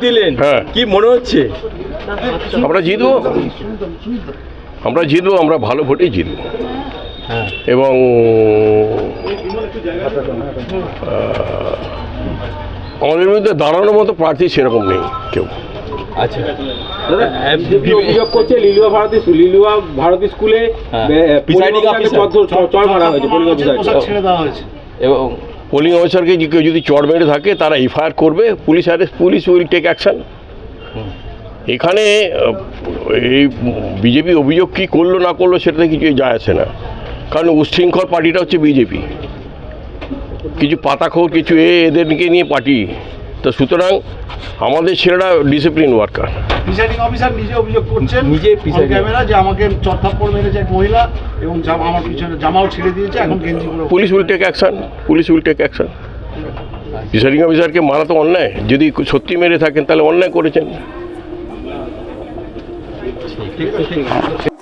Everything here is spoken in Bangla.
দিলেন হ্যাঁ। কি মনে হচ্ছে? আমরা জিতবো। আমরা জিতবো আমরা ভালো ভোটেই জিতবো। হ্যাঁ এবং আমাদের বিরুদ্ধে দাঁড়ানোর মতো প্রার্থী সেরকম নেই কেউ। আচ্ছা। অভিযোগ করছে লিলুয়া ভারতী লিলুয়া ভারতী স্কুলে হয়েছে। এবং পোলিং অফিসারকে কেউ যদি চড় মেরে থাকে, তারা এফআইআর করবে, police arrest police will take action এখানে এই বিজেপি অভিযোগ কী করল, না করল, সেটাতে কিছুই যায় আসে না। কারণ উচ্ছৃঙ্খল পার্টিটা হচ্ছে বিজেপি। কিছু পাতাখোর, কিছু এ, এদেরকে নিয়ে পার্টি। তো সুতরাং আমাদের ছেলেরা ডিসিপ্লিন ওয়ার্কার প্রিসাইডিং অফিসার নিজে অভিযোগ করছেন নিজে ক্যামেরা যে আমাকে চত্থাপ্পড় মেরেছে এক মহিলা এবং জামা আমার পিছনে জামাও ছিঁড়ে দিয়েছে এখন গেঞ্জি police will take action police will take action presiding অফিসারকে মারা তো অন্যায় যদি সত্যি মেরে থাকেন তাহলে অন্যায় করেছেন। ঠিক আছে।